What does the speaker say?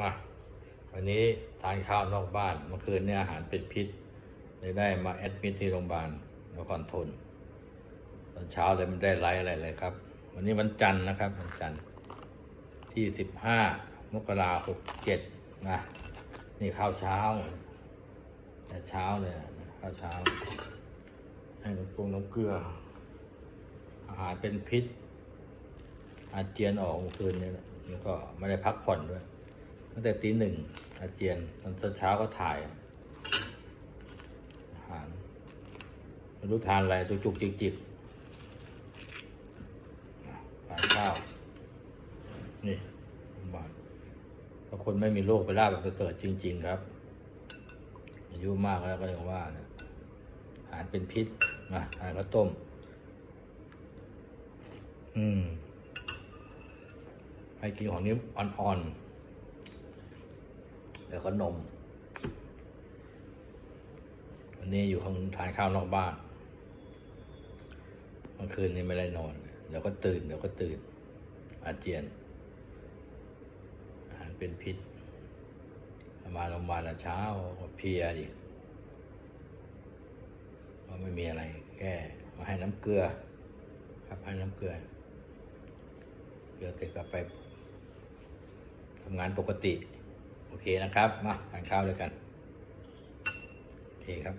มาวันนี้ทานข้าวนอกบ้านเมื่อคืนเนี่ยอาหารเป็นพิษเลยได้มาแอดมิทที่โรงพยาบาลนครทนตอนเช้าเลยไม่ได้ไลฟ์อะไรเลยครับ วันนี้วันจันทร์นะครับวันจันทร์ที่สิบห้ามกราหกเจ็ดนะนี่ข้าวเช้า แต่เช้าเลยนะข้าวเช้า ให้น้ำปรุงน้ำเกลือ อาหารเป็นพิษ อาเจียนออกเมื่อคืนนี้แหละแล้วก็ไม่ได้พักผ่อนด้วย ตั้งแต่ตีหนึ่งอาเจียนตอนเช้าก็ถ่าย อาหารไม่รู้ทานอะไรจุกจุกจิกจิกทานข้าว นี่บาลถ้าคนไม่มีโรคไปล่าแบบประเสริฐจริง ๆ ครับ อายุมากแล้วก็ยังว่าเนี่ยอาหารเป็นพิษนะอาหารข้าวต้ม อืมให้กินของนี้อ่อนๆ แล้วก็นม วันนี้อยู่ห้องทานข้าวนอกบ้านเมื่อคืนนี้ไม่ได้นอน เดี๋ยวก็ตื่น เดี๋ยวก็ตื่น อาเจียน อาหารเป็นพิษ มาโรงพยาบาลเช้าก็เพียอีกก็ไม่มีอะไรแค่มาให้น้ำเกลือ ครับให้น้ำเกลือเดี๋ยวเสร็จกลับไปทำงานปกติ โอเคนะครับ มาทานข้าวด้วยกัน โอเคครับ